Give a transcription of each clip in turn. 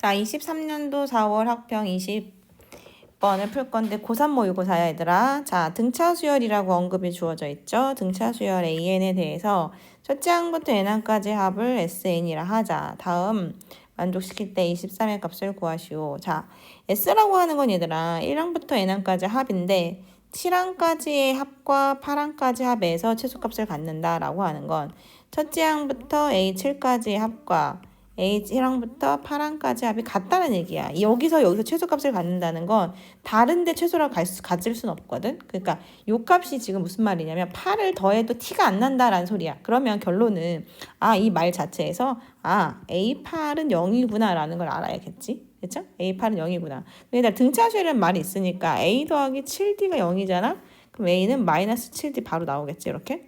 자, 23년도 4월 학평 20번을 풀 건데 고3 모의고사야 얘들아. 자, 등차 수열이라고 언급이 주어져 있죠. 등차 수열 AN에 대해서 첫째 항부터 n항까지 합을 SN이라 하자. 다음 만족시킬 때 23의 값을 구하시오. 자, S라고 하는 건 얘들아 1항부터 n항까지 합인데 7항까지의 합과 8항까지 합에서 최소값을 갖는다라고 하는 건 첫째 항부터 A7까지의 합과 A1항부터 8항까지 합이 같다는 얘기야. 여기서 여기서 최소값을 갖는다는 건 다른데 최소를 갈 수, 가질 수는 없거든. 그러니까 요 값이 지금 무슨 말이냐면 8을 더해도 티가 안 난다라는 소리야. 그러면 결론은 아, 이 말 자체에서 아, A8은 0이구나라는 걸 알아야겠지. 그렇죠? A8은 0이구나. 근데 등차수열이라는 말이 있으니까 A 더하기 7D가 0이잖아. 그럼 A는 마이너스 7D 바로 나오겠지, 이렇게.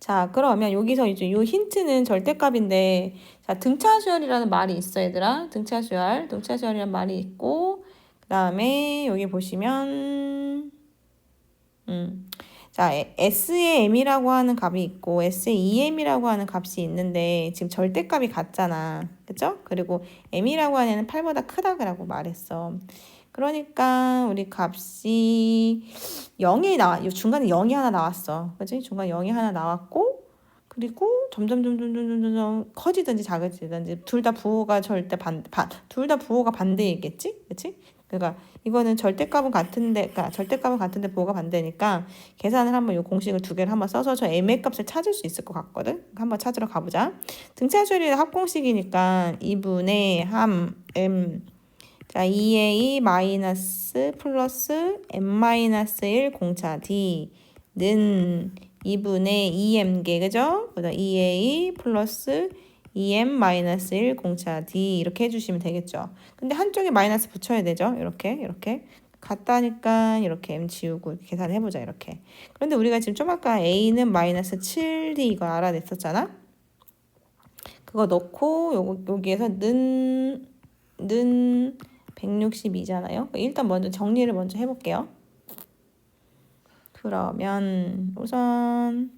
자, 그러면 여기서 이제 요 힌트는 절대값인데, 자, 등차수열이라는 말이 있어, 얘들아. 등차수열, 등차수열이라는 말이 있고, 그 다음에 여기 보시면, 음, 자, S의 M이라고 하는 값이 있고, S의 EM이라고 하는 값이 있는데, 지금 절대값이 같잖아. 그죠? 그리고 M이라고 하는 애는 8보다 크다고 말했어. 그러니까 우리 값이 0이 나와 중간에 0이 하나 나왔어. 그지? 중간에 0이 하나 나왔고 그리고 점점 점점 점점 점점 커지든지 작아지든지 둘 다 부호가 절대 반둘 다 부호가 반대이겠지? 그치 그러니까 이거는 절대값은 같은데 그러니까 절대값은 같은데 부호가 반대니까 계산을 한번 이 공식을 두 개를 한번 써서 저 m의 값을 찾을 수 있을 것 같거든. 한번 찾으러 가보자. 등차수열이 합공식이니까 2분의 함 m 자, 2a 마이너스 플러스 m 마이너스 1 공차 d는 2분의 2m개 그죠? 그다음 2a 플러스 2m 마이너스 1 공차 d 이렇게 해주시면 되겠죠. 근데 한쪽에 마이너스 붙여야 되죠. 이렇게 이렇게 같다니까 이렇게 m 지우고 계산해 보자 이렇게. 그런데 우리가 지금 좀 아까 a는 마이너스 7d 이거 알아냈었잖아. 그거 넣고 요, 여기에서 는, 는 162잖아요. 일단 먼저 정리를 먼저 해볼게요. 그러면 우선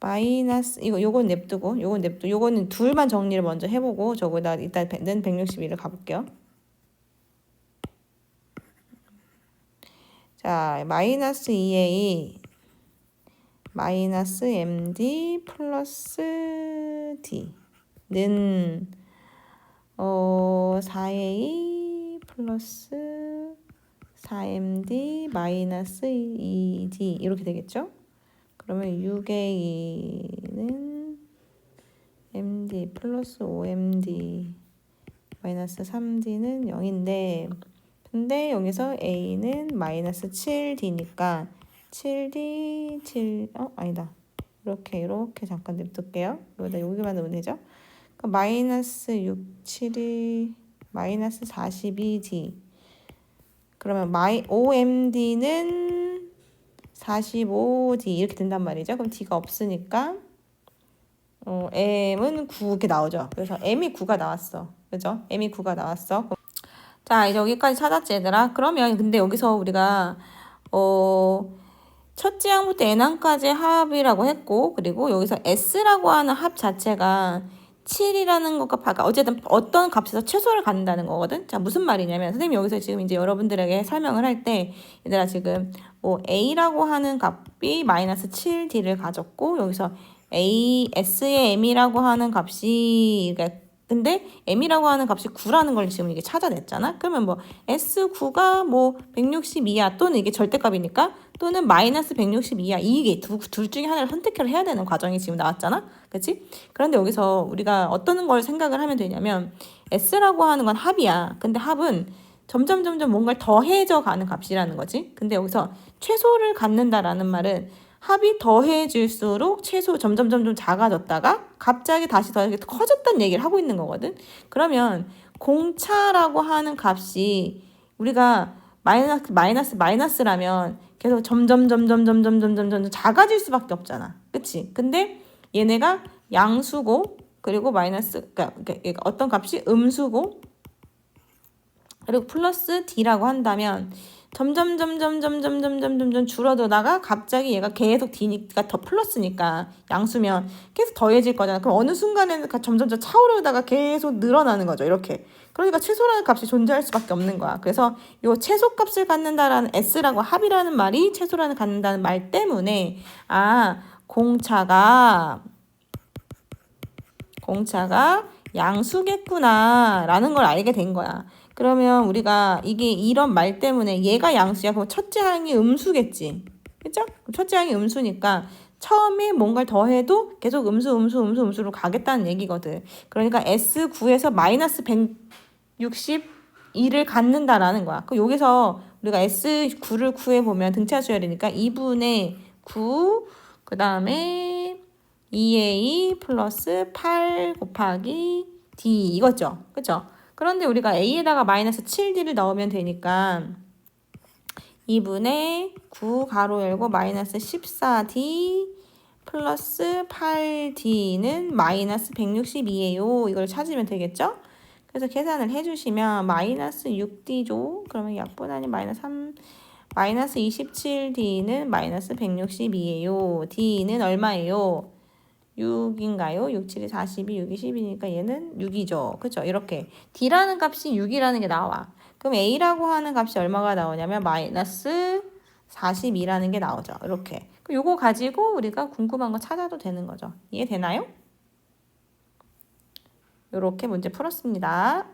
마이너스 이거 요건 냅두고 요건 냅두 요거는 둘만 정리를 먼저 해보고 저거다 일단 는 161을 가볼게요. 자 마이너스 2a 마이너스 md 플러스 d는 어, 4a 플러스 4md 마이너스 2d 이렇게 되겠죠? 그러면 6a는 md 플러스 5md 마이너스 3d는 0인데 근데 여기서 a는 마이너스 7d니까 7d 7 어? 아니다 이렇게 이렇게 잠깐 냅둘게요 여기다 여기만 넣으면 되죠? 그 마이너스 6, 7이 마이너스 42D. 그러면 마이, OMD는 45D 이렇게 된단 말이죠. 그럼 D가 없으니까 어, M은 9 이렇게 나오죠. 그래서 M이 9가 나왔어. 그죠? M이 9가 나왔어. 자, 이제 여기까지 찾았지, 얘들아? 그러면 근데 여기서 우리가 어 첫째 항부터 n항까지 합이라고 했고 그리고 여기서 s라고 하는 합 자체가 7이라는 것과 바가 어쨌든 어떤 값에서 최소를 갖는다는 거거든. 자, 무슨 말이냐면 선생님이 여기서 지금 이제 여러분들에게 설명을 할 때 얘들아 지금 뭐 a라고 하는 값이 마이너스 7d를 가졌고 여기서 a s의 m이라고 하는 값이 그러니까 근데 m이라고 하는 값이 9라는 걸 지금 이게 찾아냈잖아. 그러면 뭐 s9가 뭐 162야 또는 이게 절대값이니까 또는 마이너스 162야 이게 두, 둘 중에 하나를 선택을 해야 되는 과정이 지금 나왔잖아. 그치? 그런데 여기서 우리가 어떤 걸 생각을 하면 되냐면 s라고 하는 건 합이야. 근데 합은 점점 점점 뭔가를 더해져 가는 값이라는 거지. 근데 여기서 최소를 갖는다라는 말은 합이 더해질수록 최소 점점 점점 작아졌다가 갑자기 다시 더 커졌다는 얘기를 하고 있는 거거든. 그러면 공차라고 하는 값이 우리가 마이너스 마이너스 마이너스라면 계속 점점 점점 점점 점점 점점 작아질 수밖에 없잖아. 그치? 근데 얘네가 양수고 그리고 마이너스 그러니까, 어떤 값이 음수고 그리고 플러스 d라고 한다면 점점 점점 점점 점점 점점 줄어들다가 갑자기 얘가 계속 D니까 더 플러스니까 양수면 계속 더해질 거잖아. 그럼 어느 순간에는 가- 점점 점 차오르다가 계속 늘어나는 거죠. 이렇게. 그러니까 최소라는 값이 존재할 수밖에 없는 거야. 그래서 요 최소값을 갖는다라는 S라고 합이라는 말이 최소라는 갖는다는 말 때문에 아 공차가 공차가 양수겠구나라는 걸 알게 된 거야. 그러면 우리가 이게 이런 말 때문에 얘가 양수야. 그럼 첫째 항이 음수겠지. 그죠? 첫째 항이 음수니까 처음에 뭔가를 더해도 계속 음수, 음수, 음수, 음수로 가겠다는 얘기거든. 그러니까 S9에서 마이너스 162를 갖는다라는 거야. 그 여기서 우리가 S9를 구해보면 등차 수열이니까 2분의 9, 그 다음에 2a 플러스 8 곱하기 d 이거죠. 그죠? 그런데 우리가 a에다가 마이너스 7d를 넣으면 되니까 2분의 9 가로 열고 마이너스 14d 플러스 8d는 마이너스 162예요. 이걸 찾으면 되겠죠? 그래서 계산을 해주시면 마이너스 6d죠. 그러면 약분하니 마이너스 3 마이너스 27d는 마이너스 162예요. d는 얼마예요? 6인가요? 6, 7이 42, 6이 10이니까 얘는 6이죠. 그죠? 이렇게 D라는 값이 6이라는 게 나와. 그럼 A라고 하는 값이 얼마가 나오냐면 마이너스 42라는 게 나오죠. 이렇게. 그럼 요거 가지고 우리가 궁금한 거 찾아도 되는 거죠. 이해되나요? 요렇게 문제 풀었습니다.